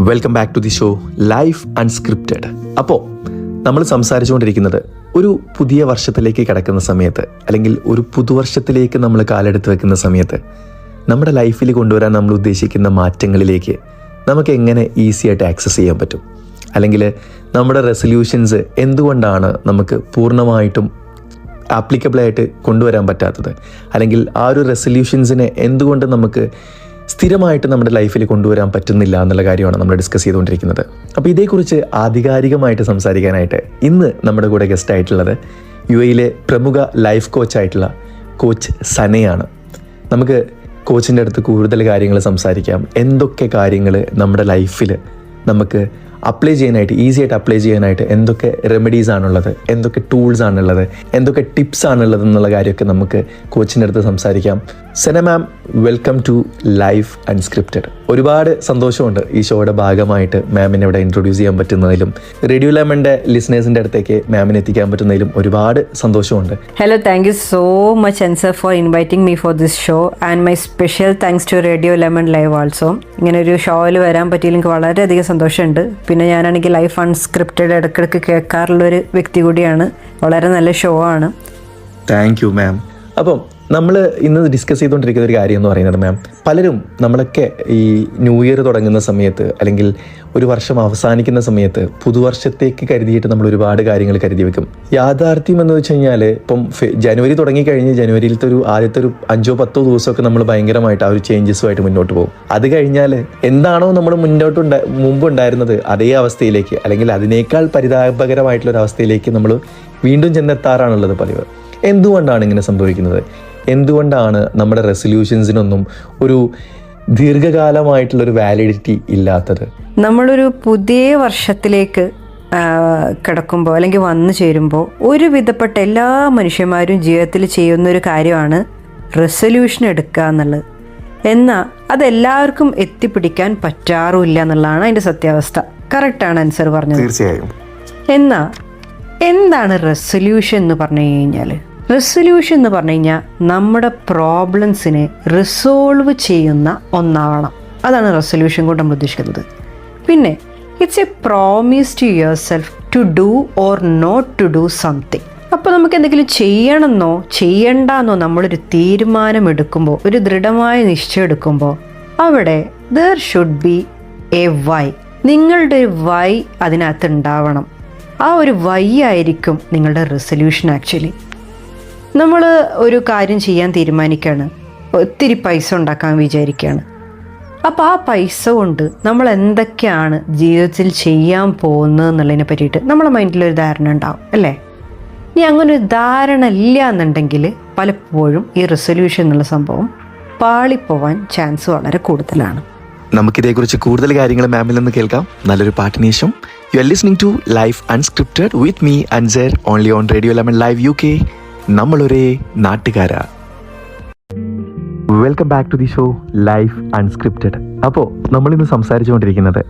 Welcome back to the show life unscripted അപ്പോൾ നമ്മൾ സംസാരിച്ചുകൊണ്ടിരിക്കുന്നത് ഒരു പുതിയ വർഷത്തിലേക്ക് കിടക്കുന്ന സമയത്ത് അല്ലെങ്കിൽ ഒരു പുതുവർഷത്തിലേക്ക് നമ്മൾ കാലെടുത്ത് വെക്കുന്ന സമയത്ത് നമ്മുടെ ലൈഫിൽ കൊണ്ടുവരാൻ നമ്മൾ ഉദ്ദേശിക്കുന്ന മാറ്റങ്ങളിലേക്ക് നമുക്ക് എങ്ങനെ ഈസി ആയിട്ട് ആക്സസ് ചെയ്യാൻ പറ്റും? അല്ലെങ്കിൽ നമ്മുടെ റെസൊല്യൂഷൻസ് എന്തുകൊണ്ടാണ് നമുക്ക് പൂർണമായിട്ടും ആപ്ലിക്കബിളായിട്ട് കൊണ്ടുവരാൻ പറ്റാത്തത്? അല്ലെങ്കിൽ ആ ഒരു റെസൊല്യൂഷൻസിനെ എന്തുകൊണ്ട് നമുക്ക് സ്ഥിരമായിട്ട് നമ്മുടെ ലൈഫിൽ കൊണ്ടുവരാൻ പറ്റുന്നില്ല എന്നുള്ള കാര്യമാണ് നമ്മൾ ഡിസ്കസ് ചെയ്തുകൊണ്ടിരിക്കുന്നത്. അപ്പോൾ ഇതേക്കുറിച്ച് ആധികാരികമായിട്ട് സംസാരിക്കാനായിട്ട് ഇന്ന് നമ്മുടെ കൂടെ ഗസ്റ്റ് ആയിട്ടുള്ളത് യു എയിലെ പ്രമുഖ ലൈഫ് കോച്ചായിട്ടുള്ള കോച്ച് സനയാണ്. നമുക്ക് കോച്ചിന്റെ അടുത്ത് കൂടുതൽ കാര്യങ്ങൾ സംസാരിക്കാം. എന്തൊക്കെ കാര്യങ്ങൾ നമ്മുടെ ലൈഫിൽ നമുക്ക് അപ്ലൈ ചെയ്യാനായിട്ട് ഈസി ആയിട്ട് അപ്ലൈ ചെയ്യാനായിട്ട് എന്തൊക്കെ റെമഡീസ് ആണുള്ളത് എന്തൊക്കെ ടൂൾസ് ആണുള്ളത് എന്തൊക്കെ ടിപ്സ് ആണുള്ളത് എന്നുള്ള കാര്യമൊക്കെ നമുക്ക് കോച്ചിന്റെ അടുത്ത് സംസാരിക്കാം. Sena ma'am welcome to life unscripted ഒരുപാട് സന്തോഷമുണ്ട് ഈ ഷോയുടെ ഭാഗമായിട്ട് മാമിനെ ഇവിടെ ഇൻട്രൊഡ്യൂസ് ചെയ്യാൻ പറ്റുന്നതിലും റേഡിയോ ലെമന്റെ ലിസണേഴ്സിന്റെ അടുത്തേക്ക് മാമിനെ എത്തിക്കാൻ പറ്റുന്നതിലും ഒരുപാട് സന്തോഷമുണ്ട്. Hello thank you so much Ansar for inviting me for this show and my special thanks to radio lemon live also ഇങ്ങനെ ഒരു ഷോയിൽ വരാൻ പറ്റിയില്ലെങ്കിൽ വളരെയധികം സന്തോഷമുണ്ട്. പിന്നെ ഞാനാണെങ്കിൽ ലൈഫ് അൺസ്ക്രിപ്റ്റഡ് ഇടയ്ക്കിടയ്ക്ക് കേൾക്കാറുള്ള ഒരു വ്യക്തി കൂടിയാണ്. വളരെ നല്ല ഷോ ആണ്. താങ്ക് യു മാം അപ്പം നമ്മൾ ഇന്ന് ഡിസ്കസ് ചെയ്തുകൊണ്ടിരിക്കുന്ന ഒരു കാര്യം എന്ന് പറയുന്നത് മാം പലരും നമ്മളൊക്കെ ഈ ന്യൂ ഇയർ തുടങ്ങുന്ന സമയത്ത് അല്ലെങ്കിൽ ഒരു വർഷം അവസാനിക്കുന്ന സമയത്ത് പുതുവർഷത്തേക്ക് കരുതിയിട്ട് നമ്മൾ ഒരുപാട് കാര്യങ്ങൾ കരുതി വെക്കും. യാഥാർത്ഥ്യം എന്ന് വെച്ച് കഴിഞ്ഞാൽ ഇപ്പം ജനുവരി തുടങ്ങിക്കഴിഞ്ഞ് ജനുവരിയിലത്തെ ഒരു ആദ്യത്തെ ഒരു അഞ്ചോ പത്തോ ദിവസമൊക്കെ നമ്മൾ ഭയങ്കരമായിട്ട് ആ ഒരു ചേഞ്ചസുമായിട്ട് മുന്നോട്ട് പോകും. അത് കഴിഞ്ഞാൽ എന്താണോ നമ്മൾ മുന്നോട്ട് മുമ്പ് ഉണ്ടായിരുന്നത് അതേ അവസ്ഥയിലേക്ക് അല്ലെങ്കിൽ അതിനേക്കാൾ പരിതാപകരമായിട്ടുള്ള ഒരു അവസ്ഥയിലേക്ക് നമ്മൾ വീണ്ടും ചെന്നെത്താറാണുള്ളത് പതിവ്. എന്തുകൊണ്ടാണ് ഇങ്ങനെ സംഭവിക്കുന്നത്? എന്തുകൊണ്ടാണ് നമ്മുടെ റെസൊല്യൂഷൻസിനൊന്നും ഒരു ദീർഘകാലമായിട്ടുള്ളൊരു വാലിഡിറ്റി ഇല്ലാത്തത്? നമ്മളൊരു പുതിയ വർഷത്തിലേക്ക് കിടക്കുമ്പോൾ അല്ലെങ്കിൽ വന്നു ചേരുമ്പോൾ ഒരു വിധപ്പെട്ട എല്ലാ മനുഷ്യന്മാരും ജീവിതത്തിൽ ചെയ്യുന്ന ഒരു കാര്യമാണ് റെസൊല്യൂഷൻ എടുക്കുക എന്നുള്ളത്. എന്നാൽ അതെല്ലാവർക്കും എത്തിപ്പിടിക്കാൻ പറ്റാറുമില്ല എന്നുള്ളതാണ് അതിന്റെ സത്യാവസ്ഥ. കറക്റ്റാണ് ആൻസർ പറഞ്ഞത്. തീർച്ചയായും. എന്നാൽ എന്താണ് റെസൊല്യൂഷൻ എന്ന് പറഞ്ഞു കഴിഞ്ഞാൽ റെസൊല്യൂഷൻ എന്ന് പറഞ്ഞു കഴിഞ്ഞാൽ നമ്മുടെ പ്രോബ്ലംസിനെ റിസോൾവ് ചെയ്യുന്ന ഒന്നാവണം അതാണ് റെസൊല്യൂഷൻ കൊണ്ട് നമ്മൾ ഉദ്ദേശിക്കുന്നത്. പിന്നെ it's a promise to yourself to do or not to do something അപ്പോൾ നമുക്ക് എന്തെങ്കിലും ചെയ്യണമെന്നോ ചെയ്യണ്ടെന്നോ നമ്മളൊരു തീരുമാനം എടുക്കുമ്പോൾ ഒരു ദൃഢമായ നിശ്ചയം എടുക്കുമ്പോൾ അവിടെ there should be a why നിങ്ങളുടെ ഒരു വൈ അതിനകത്ത് ഉണ്ടാവണം. ആ ഒരു വൈ ആയിരിക്കും നിങ്ങളുടെ റെസൊല്യൂഷൻ ആക്ച്വലി നമ്മൾ ഒരു കാര്യം ചെയ്യാൻ തീരുമാനിക്കുകയാണ് ഒത്തിരി പൈസ ഉണ്ടാക്കാൻ വിചാരിക്കുകയാണ് അപ്പോൾ ആ പൈസ കൊണ്ട് നമ്മൾ എന്തൊക്കെയാണ് ജീവിതത്തിൽ ചെയ്യാൻ പോകുന്നത് എന്നുള്ളതിനെ പറ്റിയിട്ട് നമ്മുടെ മൈൻഡിൽ ഒരു ധാരണ ഉണ്ടാവും അല്ലേ? ഇനി അങ്ങനെ ഒരു ധാരണ ഇല്ല എന്നുണ്ടെങ്കിൽ പലപ്പോഴും ഈ റെസൊല്യൂഷൻ എന്നുള്ള സംഭവം പാളിപ്പോവാൻ ചാൻസ് വളരെ കൂടുതലാണ്. നമുക്കിതേക്കുറിച്ച് കൂടുതൽ കാര്യങ്ങൾ മാമിൽ നിന്ന് കേൾക്കാം. നല്ലൊരു പാട്ടിന് ശേഷം. You are listening to life unscripted with me Ansar only on radio lemon live U K നമ്മളൊരേ നാട്ടുകാരാ. Welcome back to the show life unscripted അപ്പോൾ നമ്മളിന്ന് സംസാരിച്ചുകൊണ്ടിരിക്കുന്നത്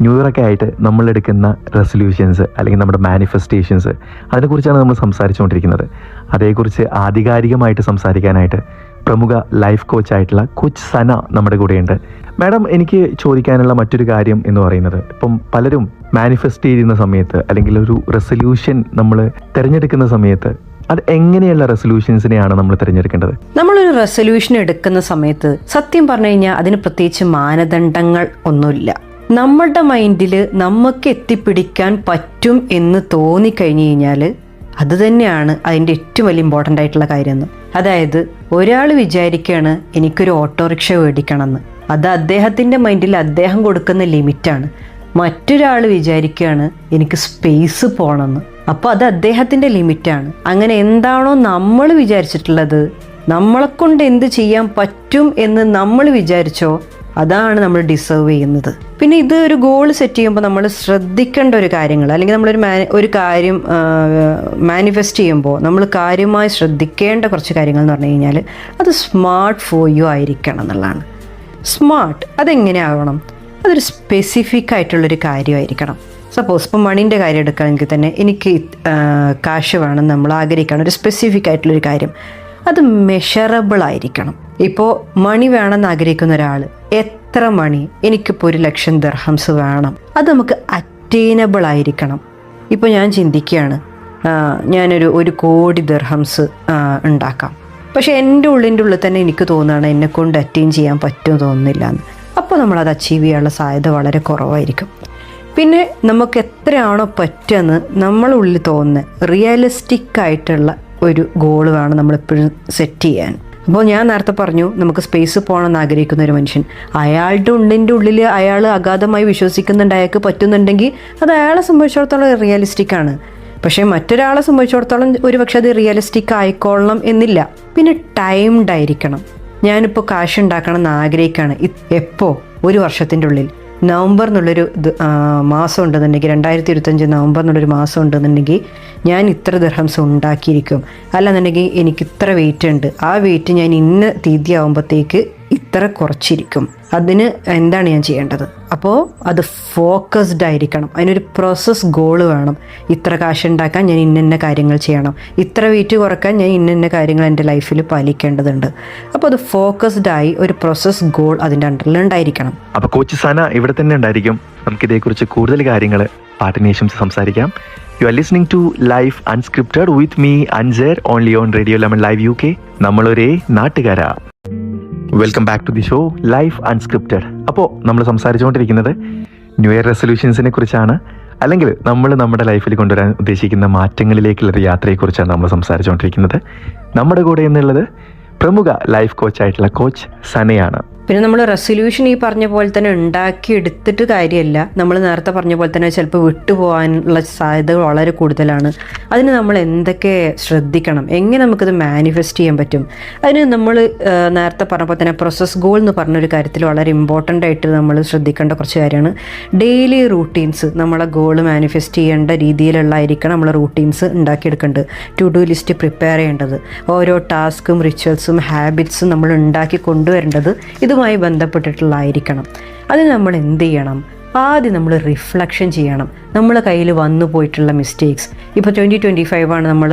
ന്യൂ ഇയറൊക്കെ ആയിട്ട് നമ്മൾ എടുക്കുന്ന റെസൊല്യൂഷൻസ് അല്ലെങ്കിൽ നമ്മുടെ മാനിഫെസ്റ്റേഷൻസ് അതിനെക്കുറിച്ചാണ് നമ്മൾ സംസാരിച്ചുകൊണ്ടിരിക്കുന്നത്. അതേക്കുറിച്ച് ആധികാരികമായിട്ട് സംസാരിക്കാനായിട്ട് പ്രമുഖ ലൈഫ് കോച്ചായിട്ടുള്ള കോച്ച് സന നമ്മുടെ കൂടെയുണ്ട്. മാഡം എനിക്ക് ചോദിക്കാനുള്ള മറ്റൊരു കാര്യം എന്ന് പറയുന്നത് ഇപ്പം പലരും മാനിഫെസ്റ്റ് ചെയ്യുന്ന സമയത്ത് അല്ലെങ്കിൽ ഒരു റെസൊല്യൂഷൻ നമ്മൾ തിരഞ്ഞെടുക്കുന്ന സമയത്ത് അത് എങ്ങനെയുള്ള റെസൊല്യൂഷൻസിനെയാണ് നമ്മൾ തിരഞ്ഞെടുക്കേണ്ടത്? നമ്മളൊരു റെസൊല്യൂഷൻ എടുക്കുന്ന സമയത്ത് സത്യം പറഞ്ഞു കഴിഞ്ഞാൽ അതിന് പ്രത്യേകിച്ച് മാനദണ്ഡങ്ങൾ ഒന്നുമില്ല. നമ്മളുടെ മൈൻഡിൽ നമുക്ക് എത്തിപ്പിടിക്കാൻ പറ്റും എന്ന് തോന്നിക്കഴിഞ്ഞു കഴിഞ്ഞാൽ അത് തന്നെയാണ് അതിന്റെ ഏറ്റവും വലിയ ഇമ്പോർട്ടന്റ് ആയിട്ടുള്ള കാര്യമെന്ന്. അതായത് ഒരാൾ വിചാരിക്കുകയാണ് എനിക്കൊരു ഓട്ടോറിക്ഷ മേടിക്കണമെന്ന്. അത് അദ്ദേഹത്തിന്റെ മൈൻഡിൽ അദ്ദേഹം കൊടുക്കുന്ന ലിമിറ്റാണ് മറ്റൊരാൾ വിചാരിക്കുകയാണ് എനിക്ക് സ്പേസ് പോകണമെന്ന് അപ്പോൾ അത് അദ്ദേഹത്തിന്റെ ലിമിറ്റാണ്. അങ്ങനെ എന്താണോ നമ്മൾ വിചാരിച്ചിട്ടുള്ളത് നമ്മളെ കൊണ്ട് എന്ത് ചെയ്യാൻ പറ്റും എന്ന് നമ്മൾ വിചാരിച്ചോ അതാണ് നമ്മൾ ഡിസേർവ് ചെയ്യുന്നത്. പിന്നെ ഇത് ഒരു ഗോൾ സെറ്റ് ചെയ്യുമ്പോൾ നമ്മൾ ശ്രദ്ധിക്കേണ്ട ഒരു കാര്യങ്ങൾ അല്ലെങ്കിൽ നമ്മളൊരു മാനി ഒരു കാര്യം മാനിഫെസ്റ്റ് ചെയ്യുമ്പോൾ നമ്മൾ കാര്യമായി ശ്രദ്ധിക്കേണ്ട കുറച്ച് കാര്യങ്ങൾ എന്ന് പറഞ്ഞു കഴിഞ്ഞാൽ അത് സ്മാർട്ട് ഫോർ യു ആയിരിക്കണം എന്നുള്ളതാണ്. സ്മാർട്ട് അതെങ്ങനെയാവണം അതൊരു സ്പെസിഫിക് ആയിട്ടുള്ളൊരു കാര്യമായിരിക്കണം. സപ്പോസ് ഇപ്പം മണിന്റെ കാര്യം എടുക്കുകയാണെങ്കിൽ തന്നെ എനിക്ക് കാശ് വേണം നമ്മൾ ആഗ്രഹിക്കണം ഒരു സ്പെസിഫിക് ആയിട്ടുള്ളൊരു കാര്യം. അത് മെഷറബിൾ ആയിരിക്കണം. ഇപ്പോൾ മണി വേണമെന്ന് ആഗ്രഹിക്കുന്ന ഒരാൾ എത്ര മണി? എനിക്കിപ്പോൾ ഒരു ലക്ഷം ദർഹംസ് വേണം. അത് നമുക്ക് അറ്റൈനബിൾ ആയിരിക്കണം. ഇപ്പോൾ ഞാൻ ചിന്തിക്കുകയാണ് ഞാനൊരു ഒരു കോടി ദർഹംസ് ഉണ്ടാക്കാം. പക്ഷേ എന്റെ ഉള്ളിന്റെ ഉള്ളിൽ തന്നെ എനിക്ക് തോന്നുകയാണ് എന്നെ കൊണ്ട് അറ്റൈൻ ചെയ്യാൻ പറ്റുമെന്ന് തോന്നുന്നില്ല എന്ന്. അപ്പോൾ നമ്മളത് അച്ചീവ് ചെയ്യാനുള്ള സാധ്യത വളരെ കുറവായിരിക്കും. പിന്നെ നമുക്ക് എത്രയാണോ പറ്റുമെന്ന് നമ്മളുള്ളിൽ തോന്നുന്ന റിയലിസ്റ്റിക് ആയിട്ടുള്ള ഒരു ഗോൾ വേണം നമ്മളെപ്പോഴും സെറ്റ് ചെയ്യാൻ. അപ്പോൾ ഞാൻ നേരത്തെ പറഞ്ഞു നമുക്ക് സ്പേസ് പോകണമെന്ന് ആഗ്രഹിക്കുന്ന ഒരു മനുഷ്യൻ. അയാളുടെ ഉള്ളിന്റെ ഉള്ളിൽ അയാൾ അഗാധമായി വിശ്വസിക്കുന്നുണ്ട് അയാൾക്ക് പറ്റുന്നുണ്ടെങ്കിൽ അത് അയാളെ സംബന്ധിച്ചിടത്തോളം റിയലിസ്റ്റിക് ആണ്. പക്ഷേ മറ്റൊരാളെ സംബന്ധിച്ചിടത്തോളം ഒരു പക്ഷേ അത് റിയലിസ്റ്റിക് ആയിക്കൊള്ളണം എന്നില്ല. പിന്നെ ടൈംഡ് ആയിരിക്കണം. ഞാനിപ്പോൾ കാശ് ഉണ്ടാക്കണം എന്ന് ആഗ്രഹിക്കുകയാണ് എപ്പോൾ ഒരു വർഷത്തിന്റെ ഉള്ളിൽ. നവംബർ എന്നുള്ളൊരു മാസം ഉണ്ടെന്നുണ്ടെങ്കിൽ രണ്ടായിരത്തി ഇരുപത്തഞ്ച് നവംബർ എന്നുള്ളൊരു മാസം ഉണ്ടെന്നുണ്ടെങ്കിൽ ഞാൻ ഇത്ര ദർഹംസ് ഉണ്ടാക്കിയിരിക്കും. അല്ലാന്നുണ്ടെങ്കിൽ എനിക്ക് ഇത്ര വെയിറ്റ് ഉണ്ട് ആ വെയിറ്റ് ഞാൻ ഇന്ന തീയതി ആകുമ്പോഴത്തേക്ക് ഇത്ര കുറച്ചിരിക്കും. അതിന് എന്താണ് ഞാൻ ചെയ്യേണ്ടത്? അപ്പോൾ അത് ഫോക്കസ്ഡ് ആയിരിക്കണം. അതിനൊരു പ്രോസസ് ഗോൾ വേണം. ഇത്ര കാശ് ഉണ്ടാക്കാൻ ഞാൻ ഇന്ന കാര്യങ്ങൾ ചെയ്യണം. ഇത്ര വെയിറ്റ് കുറയ്ക്കാൻ ഞാൻ ഇന്ന കാര്യങ്ങൾ എന്റെ ലൈഫിൽ പാലിക്കേണ്ടതുണ്ട്. അപ്പോൾ അത് ഫോക്കസ്ഡ് ആയി ഒരു പ്രോസസ് ഗോൾ അതിന്റെ അണ്ടറിൽ ഉണ്ടായിരിക്കണം. അപ്പോൾ കോച്ച് സന ഇവിടെ തന്നെ ഉണ്ടായിരിക്കും. നമുക്ക് ഇതേക്കുറിച്ച് കൂടുതൽ കാര്യങ്ങൾ പാട്ടിനേഷം സംസാരിക്കാം. You are listening to life unscripted with me Ansar only on radio lemon live U K നമ്മളൊരേ നാട്ടുകാരാ. Welcome back to the show life unscripted അപ്പോൾ നമ്മൾ സംസാരിച്ചുകൊണ്ടിരിക്കുന്നത് ന്യൂ ഇയർ റെസൊല്യൂഷൻസിനെ കുറിച്ചാണ്. അല്ലെങ്കിൽ നമ്മൾ നമ്മുടെ ലൈഫിൽ കൊണ്ടുവരാൻ ഉദ്ദേശിക്കുന്ന മാറ്റങ്ങളിലേക്കുള്ള ഒരു യാത്രയെക്കുറിച്ചാണ് നമ്മൾ സംസാരിച്ചുകൊണ്ടിരിക്കുന്നത്. നമ്മുടെ കൂടെ എന്നുള്ളത് പ്രമുഖ ലൈഫ് കോച്ചായിട്ടുള്ള കോച്ച് സനയാണ്. പിന്നെ നമ്മൾ റെസൊല്യൂഷൻ ഈ പറഞ്ഞ പോലെ തന്നെ ഉണ്ടാക്കി എടുത്തിട്ട് കാര്യമല്ല നമ്മൾ നേരത്തെ പറഞ്ഞ പോലെ തന്നെ ചിലപ്പോൾ വിട്ടുപോകാനുള്ള സാധ്യതകൾ വളരെ കൂടുതലാണ്. അതിന് നമ്മൾ എന്തൊക്കെ ശ്രദ്ധിക്കണം? എങ്ങനെ നമുക്കത് മാനിഫെസ്റ്റ് ചെയ്യാൻ പറ്റും? അതിന് നമ്മൾ നേരത്തെ പറഞ്ഞ പോലെ തന്നെ പ്രോസസ് ഗോൾ എന്ന് പറഞ്ഞൊരു കാര്യത്തിൽ വളരെ ഇമ്പോർട്ടന്റ് ആയിട്ട് നമ്മൾ ശ്രദ്ധിക്കേണ്ട കുറച്ച് കാര്യമാണ്. ഡെയിലി റൂട്ടീൻസ് നമ്മളെ ഗോൾ മാനിഫെസ്റ്റ് ചെയ്യേണ്ട രീതിയിലുള്ളതായിരിക്കണം നമ്മൾ റൂട്ടീൻസ് ഉണ്ടാക്കിയെടുക്കേണ്ടത്. ടു ഡു ലിസ്റ്റ് പ്രിപ്പയർ ചെയ്യേണ്ടത്. ഓരോ ടാസ്കും റിച്വൽസും ഹാബിറ്റ്സും നമ്മൾ ഉണ്ടാക്കി കൊണ്ടുവരേണ്ടത്. ഇതുമായി ബന്ധപ്പെട്ടിട്ടുള്ളതായിരിക്കണം. അതിന് നമ്മൾ എന്ത് ചെയ്യണം? ആദ്യം നമ്മൾ റിഫ്ലക്ഷൻ ചെയ്യണം. നമ്മൾ കയ്യിൽ വന്നു പോയിട്ടുള്ള മിസ്റ്റേക്സ് ഇപ്പോൾ ട്വന്റി ട്വന്റി ഫൈവ് ആണ് നമ്മൾ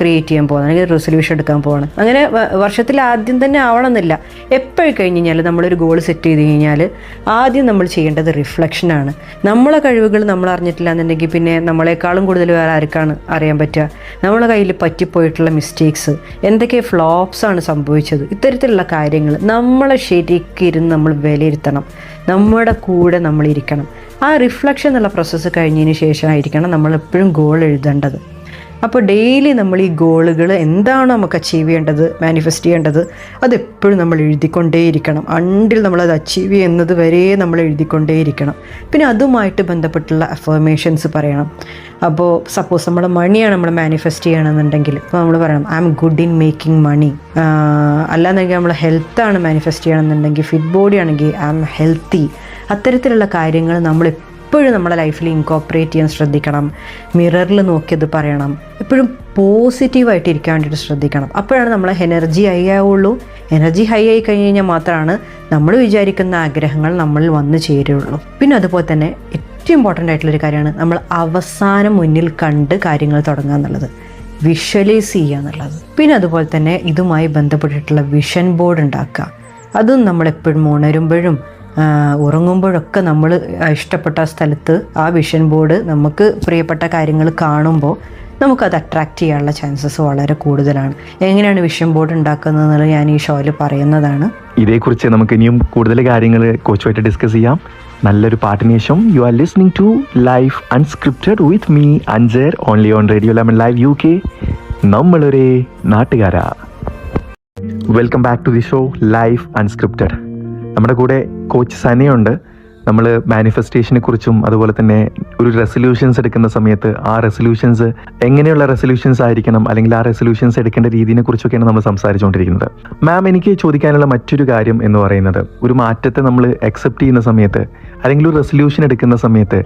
ക്രിയേറ്റ് ചെയ്യാൻ പോകുന്നത്. അല്ലെങ്കിൽ റെസൊല്യൂഷൻ എടുക്കാൻ പോകണം അങ്ങനെ വർഷത്തിൽ ആദ്യം തന്നെ ആവണമെന്നില്ല. എപ്പോഴും കഴിഞ്ഞ് കഴിഞ്ഞാൽ നമ്മളൊരു ഗോൾ സെറ്റ് ചെയ്ത് കഴിഞ്ഞാൽ ആദ്യം നമ്മൾ ചെയ്യേണ്ടത് റിഫ്ലക്ഷനാണ് നമ്മളെ കഴിവുകൾ നമ്മൾ അറിഞ്ഞിട്ടില്ല എന്നുണ്ടെങ്കിൽ പിന്നെ നമ്മളെക്കാളും കൂടുതൽ വേറെ ആർക്കാണ് അറിയാൻ പറ്റുക? നമ്മളെ കയ്യിൽ പറ്റിപ്പോയിട്ടുള്ള മിസ്റ്റേക്സ് എന്തൊക്കെ ഫ്ലോപ്സ് ആണ് സംഭവിച്ചത്? ഇത്തരത്തിലുള്ള കാര്യങ്ങൾ നമ്മളെ ശരിക്കും ഇരുന്ന് നമ്മൾ വിലയിരുത്തണം. നമ്മുടെ കൂടെ നമ്മൾ ഇരിക്കണം ആ റിഫ്ലക്ഷൻ എന്നുള്ള പ്രോസസ്സ് കഴിഞ്ഞതിന് ശേഷമായിരിക്കണം നമ്മൾ എപ്പോഴും ഗോൾ എഴുതേണ്ടത്. അപ്പോൾ ഡെയിലി നമ്മൾ ഈ ഗോളുകൾ എന്താണോ നമുക്ക് അച്ചീവ് ചെയ്യേണ്ടത് മാനിഫെസ്റ്റ് ചെയ്യേണ്ടത് അതെപ്പോഴും നമ്മൾ എഴുതിക്കൊണ്ടേയിരിക്കണം. അണ്ടിൽ നമ്മളത് അച്ചീവ് ചെയ്യുന്നത് വരെ നമ്മൾ എഴുതിക്കൊണ്ടേയിരിക്കണം. പിന്നെ അതുമായിട്ട് ബന്ധപ്പെട്ടുള്ള അഫർമേഷൻസ് പറയണം. അപ്പോൾ സപ്പോസ് നമ്മൾ മണിയാണ് നമ്മൾ മാനിഫെസ്റ്റ് ചെയ്യണമെന്നുണ്ടെങ്കിൽ ഇപ്പോൾ നമ്മൾ പറയണം I'm good in making money അല്ലാന്നെങ്കിൽ നമ്മൾ ഹെൽത്താണ് മാനിഫെസ്റ്റ് ചെയ്യണമെന്നുണ്ടെങ്കിൽ ഫിറ്റ് ബോഡി ആണെങ്കിൽ ഐ എം ഹെൽത്തി അത്തരത്തിലുള്ള കാര്യങ്ങൾ നമ്മൾ എപ്പോഴും നമ്മുടെ ലൈഫിൽ ഇൻകോപ്പറേറ്റ് ചെയ്യാൻ ശ്രദ്ധിക്കണം. മിററിൽ നോക്കിയത് പറയണം. എപ്പോഴും പോസിറ്റീവായിട്ട് ഇരിക്കാൻ വേണ്ടിയിട്ട് ശ്രദ്ധിക്കണം. അപ്പോഴാണ് നമ്മളെ എനർജി ഹൈ ആവുള്ളൂ. എനർജി ഹൈ ആയി കഴിഞ്ഞ് കഴിഞ്ഞാൽ മാത്രമാണ് നമ്മൾ വിചാരിക്കുന്ന ആഗ്രഹങ്ങൾ നമ്മളിൽ വന്നു ചേരുള്ളൂ. പിന്നെ അതുപോലെ തന്നെ ഏറ്റവും ഇമ്പോർട്ടന്റ് ആയിട്ടുള്ളൊരു കാര്യമാണ് നമ്മൾ അവസാനം മുന്നിൽ കണ്ട് കാര്യങ്ങൾ തുടങ്ങുക എന്നുള്ളത്. വിഷ്വലൈസ് ചെയ്യുക എന്നുള്ളത്. പിന്നെ അതുപോലെ തന്നെ ഇതുമായി ബന്ധപ്പെട്ടിട്ടുള്ള വിഷൻ ബോർഡ് ഉണ്ടാക്കുക. അതും നമ്മളെപ്പോഴും ഉണരുമ്പോഴും ഉറങ്ങുമ്പോഴൊക്കെ നമ്മൾ ഇഷ്ടപ്പെട്ട സ്ഥലത്ത് ആ വിഷൻ ബോർഡ് നമുക്ക് പ്രിയപ്പെട്ട കാര്യങ്ങൾ കാണുമ്പോൾ നമുക്കത് അട്രാക്റ്റ് ചെയ്യാനുള്ള ചാൻസസ് വളരെ കൂടുതലാണ്. എങ്ങനെയാണ് വിഷൻ ബോർഡ് ഉണ്ടാക്കുന്നത് ഞാൻ ഈ ഷോയിൽ പറയുന്നതാണ്. ഇതേക്കുറിച്ച് നമുക്ക് ഇനിയും കൂടുതൽ കാര്യങ്ങൾ കോച്ചുമായിട്ട് ഡിസ്കസ് ചെയ്യാം. നല്ലൊരു പാട്ടിന് ശേഷം you are listening to life unscripted with me Ansar only on radio lemon live U K നമ്മളൊരേ നാട്ടുകാരാ. Welcome back to the show life unscripted നമ്മുടെ കൂടെ കോച്ച് സനയുണ്ട്. നമ്മൾ മാനിഫെസ്റ്റേഷനെ കുറിച്ചും അതുപോലെ തന്നെ ഒരു റെസൊല്യൂഷൻസ് എടുക്കുന്ന സമയത്ത് ആ റെസൊല്യൂഷൻസ് എങ്ങനെയുള്ള റെസൊല്യൂഷൻസ് ആയിരിക്കണം അല്ലെങ്കിൽ ആ റെസൊല്യൂഷൻസ് എടുക്കേണ്ട രീതിയെ കുറിച്ചൊക്കെയാണ് നമ്മൾ സംസാരിച്ചുകൊണ്ടിരിക്കുന്നത്. മാം എനിക്ക് ചോദിക്കാനുള്ള മറ്റൊരു കാര്യം എന്ന് പറയുന്നത് ഒരു മാറ്റത്തെ നമ്മൾ അക്സെപ്റ്റ് ചെയ്യുന്ന സമയത്ത് അല്ലെങ്കിൽ ഒരു റെസൊല്യൂഷൻ എടുക്കുന്ന സമയത്ത്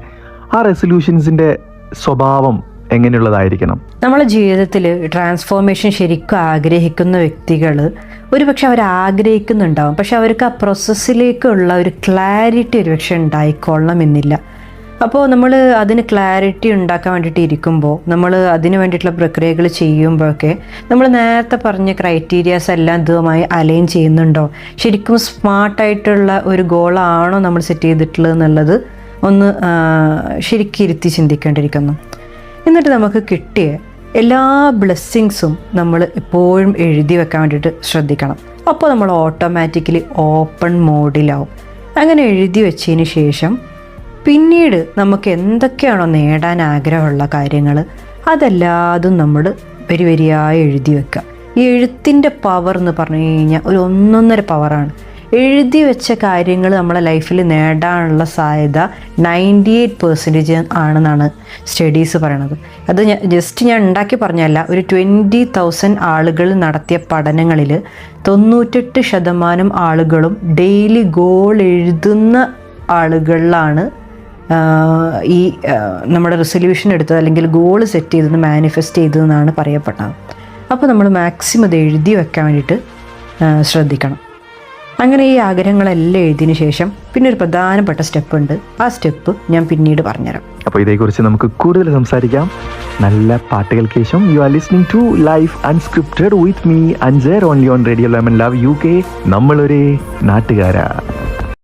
ആ റെസൊല്യൂഷൻസിന്റെ സ്വഭാവം എങ്ങനെയുള്ളതായിരിക്കണം? നമ്മളെ ജീവിതത്തിൽ ട്രാൻസ്ഫോർമേഷൻ ശരിക്കും ആഗ്രഹിക്കുന്ന വ്യക്തികൾ ഒരുപക്ഷെ അവർ ആഗ്രഹിക്കുന്നുണ്ടാവും. പക്ഷെ അവർക്ക് ആ പ്രോസസ്സിലേക്കുള്ള ഒരു ക്ലാരിറ്റി ഒരുപക്ഷെ ഉണ്ടായിക്കൊള്ളണം എന്നില്ല. അപ്പോൾ നമ്മൾ അതിന് ക്ലാരിറ്റി ഉണ്ടാക്കാൻ വേണ്ടിയിട്ട് ഇരിക്കുമ്പോൾ നമ്മൾ അതിന് വേണ്ടിയിട്ടുള്ള പ്രക്രിയകൾ ചെയ്യുമ്പോഴൊക്കെ നമ്മൾ നേരത്തെ പറഞ്ഞ ക്രൈറ്റീരിയാസ് എല്ലാം ഇതുമായി അലൈൻ ചെയ്യുന്നുണ്ടോ? ശരിക്കും സ്മാർട്ടായിട്ടുള്ള ഒരു ഗോളാണോ നമ്മൾ സെറ്റ് ചെയ്തിട്ടുള്ളത് എന്നുള്ളത് ഒന്ന് ശരിക്കും ഇരുത്തി ചിന്തിക്കേണ്ടിയിരിക്കുന്നു. എന്നിട്ട് നമുക്ക് കിട്ടിയ എല്ലാ ബ്ലെസ്സിങ്സും നമ്മൾ എപ്പോഴും എഴുതി വെക്കാൻ വേണ്ടിയിട്ട് ശ്രദ്ധിക്കണം. അപ്പോൾ നമ്മൾ ഓട്ടോമാറ്റിക്കലി ഓപ്പൺ മോഡിലാവും അങ്ങനെ എഴുതി വെച്ചതിന് ശേഷം പിന്നീട് നമുക്ക് എന്തൊക്കെയാണോ നേടാൻ ആഗ്രഹമുള്ള കാര്യങ്ങൾ അതെല്ലാതും നമ്മൾ വരി വരിയായി എഴുതി വെക്കുക. ഈ എഴുത്തിന്റെ പവർ എന്ന് പറഞ്ഞു കഴിഞ്ഞാൽ ഒരു ഒന്നൊന്നര പവറാണ് എഴുതി വെച്ച കാര്യങ്ങൾ നമ്മളെ ലൈഫിൽ നേടാനുള്ള സാധ്യത നയന്റി എയ്റ്റ് പെർസെന്റേജ് ആണെന്നാണ് സ്റ്റഡീസ് പറയണത്. അത് ജസ്റ്റ് ഞാൻ ഉണ്ടാക്കി പറഞ്ഞല്ല ഒരു ട്വന്റി തൗസൻഡ് ആളുകൾ നടത്തിയ പഠനങ്ങളിൽ തൊണ്ണൂറ്റെട്ട് ശതമാനം ആളുകളും ഡെയിലി ഗോൾ എഴുതുന്ന ആളുകളിലാണ് ഈ നമ്മുടെ റെസൊല്യൂഷൻ എടുത്തത് അല്ലെങ്കിൽ ഗോൾ സെറ്റ് ചെയ്തത് മാനിഫെസ്റ്റ് ചെയ്തതെന്നാണ് പറയപ്പെട്ടത്. അപ്പോൾ നമ്മൾ മാക്സിമം അത് എഴുതി വെക്കാൻ വേണ്ടിയിട്ട് ശ്രദ്ധിക്കണം. അങ്ങനെ ഈ ആഗ്രഹങ്ങളെല്ലാം എഴുതിയതിനു ശേഷം പിന്നെ ഒരു പ്രധാനപ്പെട്ട സ്റ്റെപ്പ് ഉണ്ട്. ആ സ്റ്റെപ്പ് ഞാൻ പിന്നീട് പറഞ്ഞുതരാം. അപ്പോൾ ഇതേക്കുറിച്ച് നമുക്ക് കൂടുതൽ സംസാരിക്കാം. നല്ല പാട്ടുകൾക്ക് ശേഷം you are listening to life unscripted with me Ansar only on radio lemon live U K നമ്മളൊരു നാട്ടുകാരാ.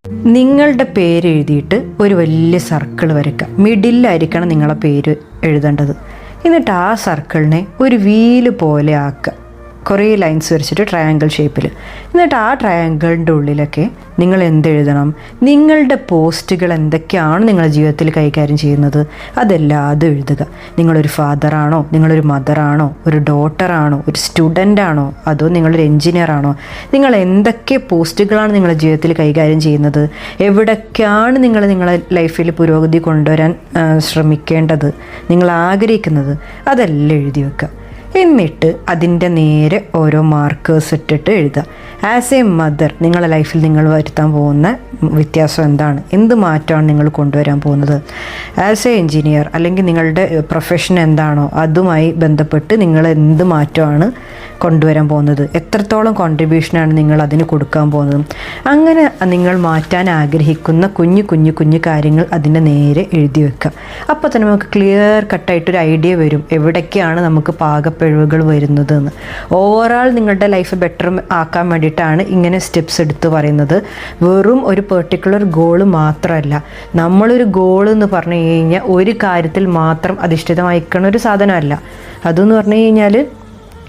നിങ്ങളുടെ പേര് എഴുതിയിട്ട് ഒരു വലിയ സർക്കിൾ വരയ്ക്കുക. മിഡിലായിരിക്കണം നിങ്ങളെ പേര് എഴുതേണ്ടത്. എന്നിട്ട് ആ സർക്കിളിനെ ഒരു വീൽ പോലെ ആക്കുക. കുറേ ലൈൻസ് വരച്ചിട്ട് ട്രയാങ്കിൾ ഷേപ്പിൽ എന്നിട്ട് ആ ട്രയാങ്കിളിന്റെ ഉള്ളിലൊക്കെ നിങ്ങൾ എന്തെഴുതണം? നിങ്ങളുടെ പോസ്റ്റുകൾ എന്തൊക്കെയാണ് നിങ്ങളുടെ ജീവിതത്തിൽ കൈകാര്യം ചെയ്യുന്നത്? അതെല്ലാം അത് എഴുതുക. നിങ്ങളൊരു ഫാദറാണോ നിങ്ങളൊരു മദറാണോ ഒരു ഡോട്ടറാണോ ഒരു സ്റ്റുഡന്റ് ആണോ? അതോ നിങ്ങളൊരു എൻജിനീയറാണോ നിങ്ങൾ എന്തൊക്കെ പോസ്റ്റുകളാണ് നിങ്ങളുടെ ജീവിതത്തിൽ കൈകാര്യം ചെയ്യുന്നത്? എവിടൊക്കെയാണ് നിങ്ങൾ നിങ്ങളുടെ ലൈഫിൽ പുരോഗതി കൊണ്ടുവരാൻ ശ്രമിക്കേണ്ടത്? നിങ്ങൾ ആഗ്രഹിക്കുന്നത്? അതെല്ലാം എഴുതി വെക്കുക. എന്നിട്ട് അതിന്റെ നേരെ ഓരോ മാർക്കേഴ്സ് ഇട്ടിട്ട് എഴുതുക. ആസ് എ മദർ നിങ്ങളുടെ ലൈഫിൽ നിങ്ങൾ വരുത്താൻ പോകുന്ന വ്യത്യാസം എന്താണ്? എന്ത് മാറ്റമാണ് നിങ്ങൾ കൊണ്ടുവരാൻ പോകുന്നത്? ആസ് എ എൻജിനീയർ അല്ലെങ്കിൽ നിങ്ങളുടെ പ്രൊഫഷൻ എന്താണോ അതുമായി ബന്ധപ്പെട്ട് നിങ്ങൾ എന്ത് മാറ്റമാണ് കൊണ്ടുവരാൻ പോകുന്നത്? എത്രത്തോളം കോൺട്രിബ്യൂഷനാണ് നിങ്ങൾ അതിന് കൊടുക്കാൻ പോകുന്നത്? അങ്ങനെ നിങ്ങൾ മാറ്റാൻ ആഗ്രഹിക്കുന്ന കുഞ്ഞു കുഞ്ഞു കുഞ്ഞു കാര്യങ്ങൾ അതിന്റെ നേരെ എഴുതി വെക്കുക. അപ്പോൾ തന്നെ നമുക്ക് ക്ലിയർ കട്ടായിട്ടൊരു ഐഡിയ വരും. എവിടേക്കാണ് നമുക്ക് പാകപ്പിഴവുകൾ വരുന്നത് എന്ന് ഓവറോൾ നിങ്ങളുടെ ലൈഫ് ബെറ്റർ ആക്കാൻ വേണ്ടിയിട്ടാണ് ഇങ്ങനെ സ്റ്റെപ്സ് എടുത്ത് പറയുന്നത്. വെറും ഒരു പെർട്ടിക്കുലർ ഗോൾ മാത്രമല്ല. നമ്മളൊരു ഗോൾ എന്ന് പറഞ്ഞു കഴിഞ്ഞാൽ ഒരു കാര്യത്തിൽ മാത്രം അധിഷ്ഠിതമായിക്കണ ഒരു സാധനമല്ല. അതെന്ന് പറഞ്ഞു കഴിഞ്ഞാൽ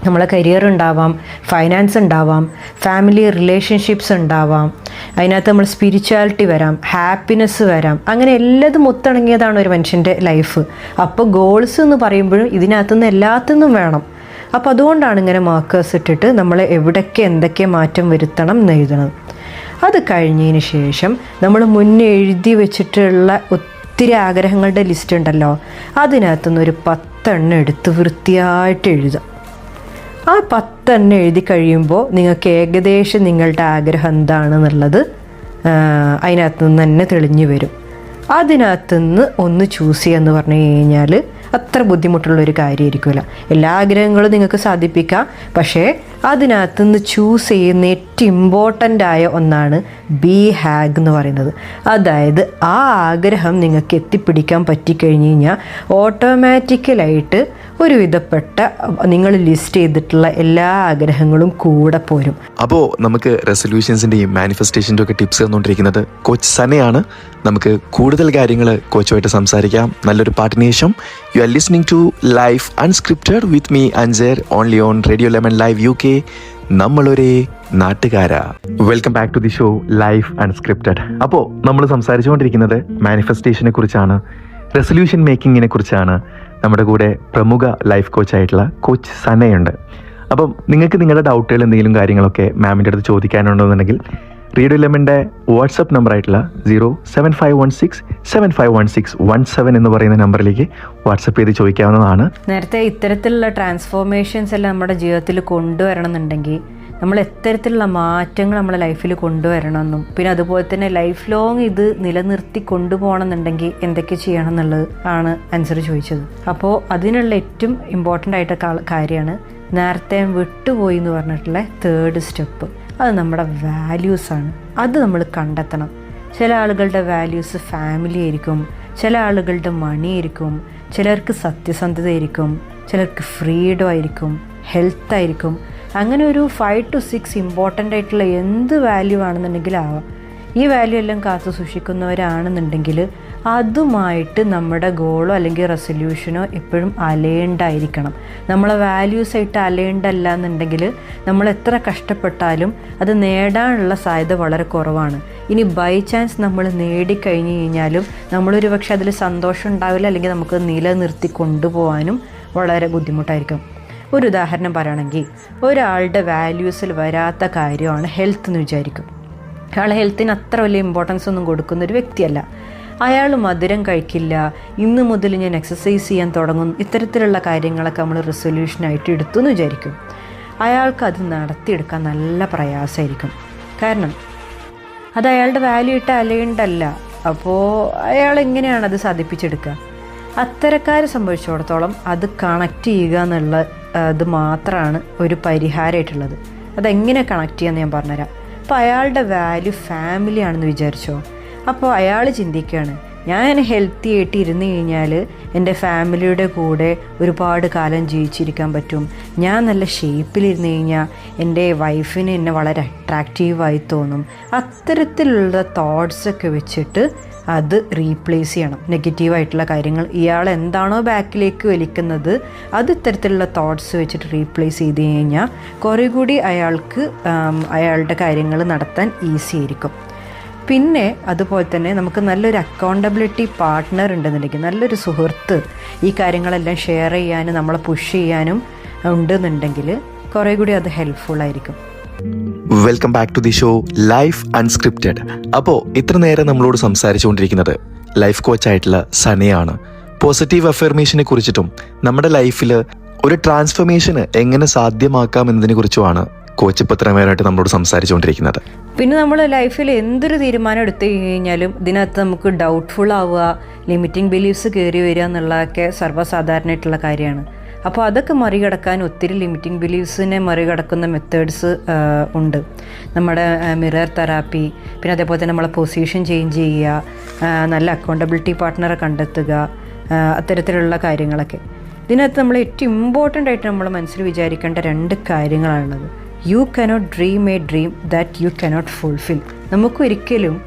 നമ്മളെ കരിയർ ഉണ്ടാവാം ഫൈനാൻസ് ഉണ്ടാവാം ഫാമിലി റിലേഷൻഷിപ്സ് ഉണ്ടാവാം അതിനകത്ത് നമ്മൾ സ്പിരിച്വാലിറ്റി വരാം ഹാപ്പിനെസ് വരാം അങ്ങനെ എല്ലാതും ഒത്തിണങ്ങിയതാണ് ഒരു മനുഷ്യന്റെ ലൈഫ് അപ്പോൾ ഗോൾസ് എന്ന് പറയുമ്പോഴും ഇതിനകത്തുനിന്ന് എല്ലാത്തുനിന്നും വേണം. അപ്പോൾ അതുകൊണ്ടാണ് ഇങ്ങനെ മാർക്കേഴ്സ് ഇട്ടിട്ട് നമ്മൾ എവിടൊക്കെ എന്തൊക്കെ മാറ്റം വരുത്തണം എന്ന് എഴുതണം അത് കഴിഞ്ഞതിന് ശേഷം നമ്മൾ മുന്നേ എഴുതി വെച്ചിട്ടുള്ള ഒത്തിരി ആഗ്രഹങ്ങളുടെ ലിസ്റ്റ് ഉണ്ടല്ലോ അതിനകത്തുനിന്ന് ഒരു പത്തെണ്ണം എടുത്ത് വൃത്തിയായിട്ട് എഴുതാം ആ പത്തെണ്ണം എഴുതി കഴിയുമ്പോൾ നിങ്ങൾക്ക് ഏകദേശം നിങ്ങളുടെ ആഗ്രഹം എന്താണെന്നുള്ളത് അതിനകത്ത് നിന്ന് തന്നെ തെളിഞ്ഞു വരും. അതിനകത്ത് നിന്ന് ഒന്ന് ചൂസ് ചെയ്യാന്ന് പറഞ്ഞു കഴിഞ്ഞാൽ അത്ര ബുദ്ധിമുട്ടുള്ള ഒരു കാര്യമായിരിക്കില്ല എല്ലാ ആഗ്രഹങ്ങളും നിങ്ങൾക്ക് സാധിപ്പിക്കാം. പക്ഷേ അതിനകത്ത് നിന്ന് ചൂസ് ചെയ്യുന്ന ഏറ്റവും ഇമ്പോർട്ടന്റ് ആയ ഒന്നാണ് ബി ഹാഗ് എന്ന് പറയുന്നത്. അതായത് ആ ആഗ്രഹം നിങ്ങൾക്ക് എത്തിപ്പിടിക്കാൻ പറ്റിക്കഴിഞ്ഞ് കഴിഞ്ഞാൽ ഓട്ടോമാറ്റിക്കലായിട്ട് ഒരു വിധപ്പെട്ട നിങ്ങൾ ലിസ്റ്റ് ചെയ്തിട്ടുള്ള എല്ലാ ആഗ്രഹങ്ങളും കൂടെ പോരും. അപ്പോൾ നമുക്ക് റെസൊല്യൂഷൻസിന്റെയും മാനിഫെസ്റ്റേഷന്റെ ഒക്കെ ടിപ്സ് തന്നുകൊണ്ടിരിക്കുന്നത് കോച്ച് സനയാണ്. നമുക്ക് കൂടുതൽ കാര്യങ്ങൾ കോച്ചുമായിട്ട് സംസാരിക്കാം. നല്ലൊരു പാട്ടിന് ശേഷം you are listening to life unscripted with me Ansar only on radio lemon live U K നമ്മളൊരേ നാട്ടുകാരാ. Welcome back to the show life unscripted അപ്പോൾ നമ്മൾ സംസാരിച്ചുകൊണ്ടിരിക്കുന്നത് മാനിഫെസ്റ്റേഷനെ കുറിച്ചാണ് റെസൊല്യൂഷൻ മേക്കിങ്ങിനെ കുറിച്ചാണ്. നമ്മുടെ കൂടെ പ്രമുഖ ലൈഫ് കോച്ചായിട്ടുള്ള കോച്ച് സനയുണ്ട്. അപ്പം നിങ്ങൾക്ക് നിങ്ങളുടെ ഡൗട്ടുകൾ എന്തെങ്കിലും കാര്യങ്ങളൊക്കെ മാമിന്റെ അടുത്ത് ചോദിക്കാനുണ്ടെന്നുണ്ടെങ്കിൽ റേഡിയോ ഇലമിന്റെ വാട്സപ്പ് നമ്പർ ആയിട്ടുള്ള zero seven five one six seven five one six one seven എന്ന് പറയുന്ന നമ്പറിലേക്ക് വാട്സപ്പ് ചെയ്ത് ചോദിക്കാവുന്നതാണ്. നേരത്തെ ഇത്തരത്തിലുള്ള ട്രാൻസ്ഫോർമേഷൻസ് എല്ലാം നമ്മുടെ ജീവിതത്തിൽ കൊണ്ടുവരണം എന്നുണ്ടെങ്കിൽ നമ്മൾ എത്തരത്തിലുള്ള മാറ്റങ്ങൾ നമ്മുടെ ലൈഫിൽ കൊണ്ടുവരണമെന്നും പിന്നെ അതുപോലെ തന്നെ ലൈഫ് ലോങ് ഇത് നിലനിർത്തി കൊണ്ടുപോകണം എന്നുണ്ടെങ്കിൽ എന്തൊക്കെ ചെയ്യണം എന്നുള്ളത് ആണ് ആൻസർ ചോദിച്ചത്. അപ്പോൾ അതിനുള്ള ഏറ്റവും ഇമ്പോർട്ടന്റ് ആയിട്ട് കാര്യമാണ് നേരത്തെ വിട്ടുപോയി എന്ന് പറഞ്ഞിട്ടുള്ള തേർഡ് സ്റ്റെപ്പ് അത് നമ്മുടെ വാല്യൂസാണ് അത് നമ്മൾ കണ്ടെത്തണം. ചില ആളുകളുടെ വാല്യൂസ് ഫാമിലി ആയിരിക്കും. ചില ആളുകളുടെ മണി ആയിരിക്കും. ചിലർക്ക് സത്യസന്ധത ആയിരിക്കും. ചിലർക്ക് ഫ്രീഡം ആയിരിക്കും. ഹെൽത്ത് ആയിരിക്കും. അങ്ങനെ ഒരു ഫൈവ് ടു സിക്സ് ഇമ്പോർട്ടന്റ് ആയിട്ടുള്ള എന്ത് വാല്യൂ ആണെന്നുണ്ടെങ്കിലും ആവാം. ഈ വാല്യൂ എല്ലാം കാത്തു സൂക്ഷിക്കുന്നവരാണെന്നുണ്ടെങ്കിൽ അതുമായിട്ട് നമ്മുടെ ഗോളോ അല്ലെങ്കിൽ റെസൊല്യൂഷനോ എപ്പോഴും അലയേണ്ടായിരിക്കണം നമ്മളെ വാല്യൂസായിട്ട് അലയേണ്ടല്ല എന്നുണ്ടെങ്കിൽ നമ്മൾ എത്ര കഷ്ടപ്പെട്ടാലും അത് നേടാനുള്ള സാധ്യത വളരെ കുറവാണ്. ഇനി ബൈ ചാൻസ് നമ്മൾ നേടിക്കഴിഞ്ഞ് കഴിഞ്ഞാലും നമ്മളൊരു പക്ഷേ അതിൽ സന്തോഷം ഉണ്ടാവില്ല അല്ലെങ്കിൽ നമുക്ക് നിലനിർത്തി കൊണ്ടുപോകാനും വളരെ ബുദ്ധിമുട്ടായിരിക്കും. ഒരു ഉദാഹരണം പറയുകയാണെങ്കിൽ ഒരാളുടെ വാല്യൂസിൽ വരാത്ത കാര്യമാണ് ഹെൽത്ത് എന്ന് വിചാരിക്കും. അയാൾ ഹെൽത്തിന് അത്ര വലിയ ഇമ്പോർട്ടൻസ് ഒന്നും കൊടുക്കുന്ന ഒരു വ്യക്തിയല്ല. അയാൾ മധുരം കഴിക്കില്ല. ഇന്ന് മുതൽ ഞാൻ എക്സസൈസ് ചെയ്യാൻ തുടങ്ങും. ഇത്തരത്തിലുള്ള കാര്യങ്ങളൊക്കെ നമ്മൾ റെസൊല്യൂഷനായിട്ട് എടുത്തു എന്ന് വിചാരിക്കും. അയാൾക്ക് അത് നടത്തിയെടുക്കാൻ നല്ല പ്രയാസമായിരിക്കും. കാരണം അത് അയാളുടെ വാല്യൂ ഇട്ട അലയുണ്ടല്ല. അപ്പോൾ അയാൾ എങ്ങനെയാണ് അത് സാധിപ്പിച്ചെടുക്കുക? അത്തരക്കാരെ സംബന്ധിച്ചിടത്തോളം അത് കണക്ട് ചെയ്യുക എന്നുള്ള ഇത് മാത്രമാണ് ഒരു പരിഹാരമായിട്ടുള്ളത്. അതെങ്ങനെ കണക്ട് ചെയ്യാമെന്ന് ഞാൻ പറഞ്ഞുതരാം. അപ്പോൾ അയാളുടെ വാല്യൂ ഫാമിലിയാണെന്ന് വിചാരിച്ചോ? അപ്പോൾ അയാൾ ചിന്തിക്കുകയാണ് ഞാൻ ഹെൽത്തി ആയിട്ട് ഇരുന്ന് കഴിഞ്ഞാൽ എന്റെ ഫാമിലിയുടെ കൂടെ ഒരുപാട് കാലം ജീവിച്ചിരിക്കാൻ പറ്റും. ഞാൻ നല്ല ഷേപ്പിലിരുന്ന് കഴിഞ്ഞാൽ എന്റെ വൈഫിന് എന്നെ വളരെ അട്രാക്റ്റീവായി തോന്നും. അത്തരത്തിലുള്ള തോട്ട്സൊക്കെ വെച്ചിട്ട് അത് റീപ്ലേസ് ചെയ്യണം. നെഗറ്റീവായിട്ടുള്ള കാര്യങ്ങൾ. ഇയാൾ എന്താണോ ബാക്കിലേക്ക് വലിക്കുന്നത് അത് ഇത്തരത്തിലുള്ള തോട്ട്സ് വെച്ചിട്ട് റീപ്ലേസ് ചെയ്ത് കഴിഞ്ഞാൽ കുറേ കൂടി അയാൾക്ക് അയാളുടെ കാര്യങ്ങൾ നടത്താൻ ഈസി ആയിരിക്കും. പിന്നെ അതുപോലെ തന്നെ നമുക്ക് നല്ലൊരു അക്കൗണ്ടബിലിറ്റി പാർട്ട്ണർ ഉണ്ടെന്നുണ്ടെങ്കിൽ നല്ലൊരു സുഹൃത്ത് ഈ കാര്യങ്ങളെല്ലാം ഷെയർ ചെയ്യാനും നമ്മളെ പുഷ് ചെയ്യാനും ഉണ്ടെന്നുണ്ടെങ്കിൽ കുറേ കൂടി അത് ഹെൽപ്ഫുൾ ആയിരിക്കും. Welcome back to the show life unscripted അപ്പോൾ ഇത്ര നേരം നമ്മളോട് സംസാരിച്ചുകൊണ്ടിരിക്കുന്നത് ലൈഫ് കോച്ചായിട്ടുള്ള സനയാണ്. പോസിറ്റീവ് അഫർമേഷനെ കുറിച്ചിട്ടും നമ്മുടെ ലൈഫിൽ ഒരു ട്രാൻസ്ഫർമേഷന് എങ്ങനെ സാധ്യമാക്കാം എന്നതിനെ കുറിച്ചുമാണ് കോച്ച് പത്രമേരായിട്ട് നമ്മളോട് സംസാരിച്ചുകൊണ്ടിരിക്കുന്നത്. പിന്നെ നമ്മൾ ലൈഫിൽ എന്തൊരു തീരുമാനം എടുത്തു കഴിഞ്ഞാലും ഇതിനകത്ത് നമുക്ക് ഡൗട്ട്ഫുൾ ആവുക ലിമിറ്റിംഗ് ബിലീഫ്സ് കയറി വരിക എന്നുള്ളതൊക്കെ സർവസാധാരണയായിട്ടുള്ള കാര്യമാണ്. അപ്പോൾ അതൊക്കെ മറികടക്കാൻ ഒത്തിരി ലിമിറ്റിംഗ് ബിലീഫ്സിനെ മറികടക്കുന്ന മെത്തേഡ്സ് ഉണ്ട്. നമ്മുടെ മിറർ തെറാപ്പി പിന്നെ അതേപോലെ തന്നെ നമ്മളെ പൊസിഷൻ ചേഞ്ച് ചെയ്യുക നല്ല അക്കൗണ്ടബിലിറ്റി പാർട്ട്ണറെ കണ്ടെത്തുക അത്തരത്തിലുള്ള കാര്യങ്ങളൊക്കെ. ഇതിനകത്ത് നമ്മൾ ഏറ്റവും ഇമ്പോർട്ടന്റ് ആയിട്ട് നമ്മൾ മനസ്സിൽ വിചാരിക്കേണ്ട രണ്ട് കാര്യങ്ങളാണുള്ളത്. You cannot dream a dream that you cannot fulfil നമുക്കൊരിക്കലും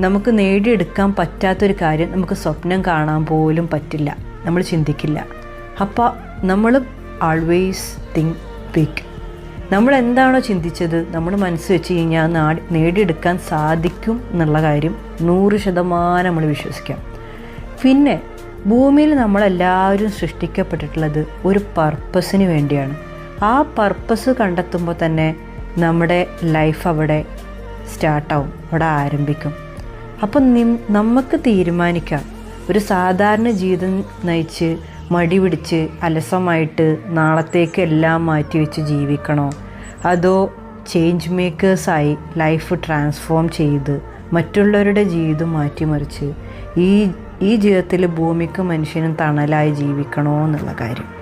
നമുക്ക് നേടിയെടുക്കാൻ പറ്റാത്തൊരു കാര്യം നമുക്ക് സ്വപ്നം കാണാൻ പോലും പറ്റില്ല. നമ്മൾ ചിന്തിക്കില്ല. അപ്പോൾ നമ്മൾ ആൾവേസ് തിങ്ക് ബിഗ് നമ്മൾ എന്താണോ ചിന്തിച്ചത് നമ്മൾ മനസ്സ് വെച്ച് കഴിഞ്ഞാൽ നാടി നേടിയെടുക്കാൻ സാധിക്കും എന്നുള്ള കാര്യം നൂറ് ശതമാനം നമ്മൾ വിശ്വസിക്കാം. പിന്നെ ഭൂമിയിൽ നമ്മളെല്ലാവരും സൃഷ്ടിക്കപ്പെട്ടിട്ടുള്ളത് ഒരു പർപ്പസിന് വേണ്ടിയാണ്. ആ പർപ്പസ് കണ്ടെത്തുമ്പോൾ തന്നെ നമ്മുടെ ലൈഫ് അവിടെ സ്റ്റാർട്ടാവും അവിടെ ആരംഭിക്കും. അപ്പം നിം നമുക്ക് തീരുമാനിക്കാം. ഒരു സാധാരണ ജീവിതം നയിച്ച് മടി പിടിച്ച് അലസമായിട്ട് നാളത്തേക്ക് എല്ലാം മാറ്റി വെച്ച് ജീവിക്കണോ? അതോ ചേഞ്ച് മേക്കേഴ്സായി ലൈഫ് ട്രാൻസ്ഫോം ചെയ്ത് മറ്റുള്ളവരുടെ ജീവിതം മാറ്റിമറിച്ച് ഈ ഈ ജീവിതത്തിൽ ഭൂമിക്കും മനുഷ്യനും തണലായി ജീവിക്കണോ എന്നുള്ള കാര്യം.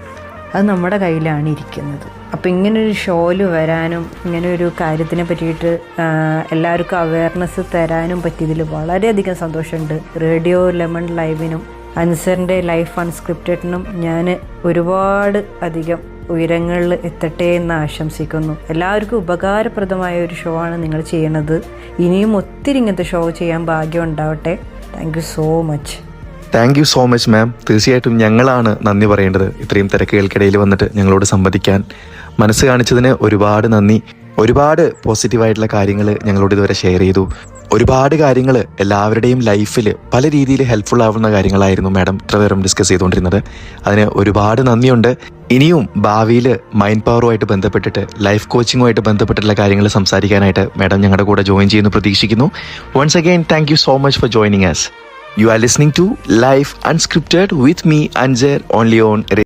അത് നമ്മുടെ കയ്യിലാണ് ഇരിക്കുന്നത്. അപ്പോൾ ഇങ്ങനൊരു ഷോൽ വരാനും ഇങ്ങനെ ഒരു കാര്യത്തിനെ പറ്റിയിട്ട് എല്ലാവർക്കും അവയർനെസ് തരാനും പറ്റിയതിൽ വളരെയധികം സന്തോഷമുണ്ട്. റേഡിയോ ലെമൺ ലൈവിനും അൻസറിന്റെ ലൈഫ് അൺസ്ക്രിപ്റ്റഡിനും ഞാൻ ഒരുപാട് അധികം ഉയരങ്ങളിൽ എത്തട്ടെ എന്ന് ആശംസിക്കുന്നു. എല്ലാവർക്കും ഉപകാരപ്രദമായ ഒരു ഷോ ആണ് നിങ്ങൾ ചെയ്യണത്. ഇനിയും ഒത്തിരി ഇങ്ങനത്തെ ഷോ ചെയ്യാൻ ഭാഗ്യം ഉണ്ടാവട്ടെ. Thank so much thank you so much ma'am. തീർച്ചയായിട്ടും ഞങ്ങളാണ് നന്ദി പറയേണ്ടത്. ഇത്രയും തിരക്കുകൾക്കിടയിൽ വന്നിട്ട് ഞങ്ങളോട് സംവദിക്കാൻ. മനസ്സ് കാണിച്ചതിന് ഒരുപാട് നന്ദി. ഒരുപാട് പോസിറ്റീവായിട്ടുള്ള കാര്യങ്ങൾ ഞങ്ങളോട് ഇതുവരെ ഷെയർ ചെയ്തു. ഒരുപാട് കാര്യങ്ങൾ എല്ലാവരുടെയും ലൈഫിൽ പല രീതിയിൽ ഹെൽപ്ഫുൾ ആവുന്ന കാര്യങ്ങളായിരുന്നു മാഡം ഇത്ര നേരം ഡിസ്കസ് ചെയ്തുകൊണ്ടിരുന്നത്. അതിന് ഒരുപാട് നന്ദിയുണ്ട്. ഇനിയും ഭാവിയിൽ മൈൻഡ് പവറുമായിട്ട് ബന്ധപ്പെട്ടിട്ട് ലൈഫ് കോച്ചിങ്ങുമായിട്ട് ബന്ധപ്പെട്ടിട്ടുള്ള കാര്യങ്ങൾ സംസാരിക്കാനായിട്ട് മാഡം ഞങ്ങളുടെ കൂടെ ജോയിൻ ചെയ്യുന്നു പ്രതീക്ഷിക്കുന്നു. Once again thank so much for joining us You are listening to Life Unscripted with me, Anjar, only on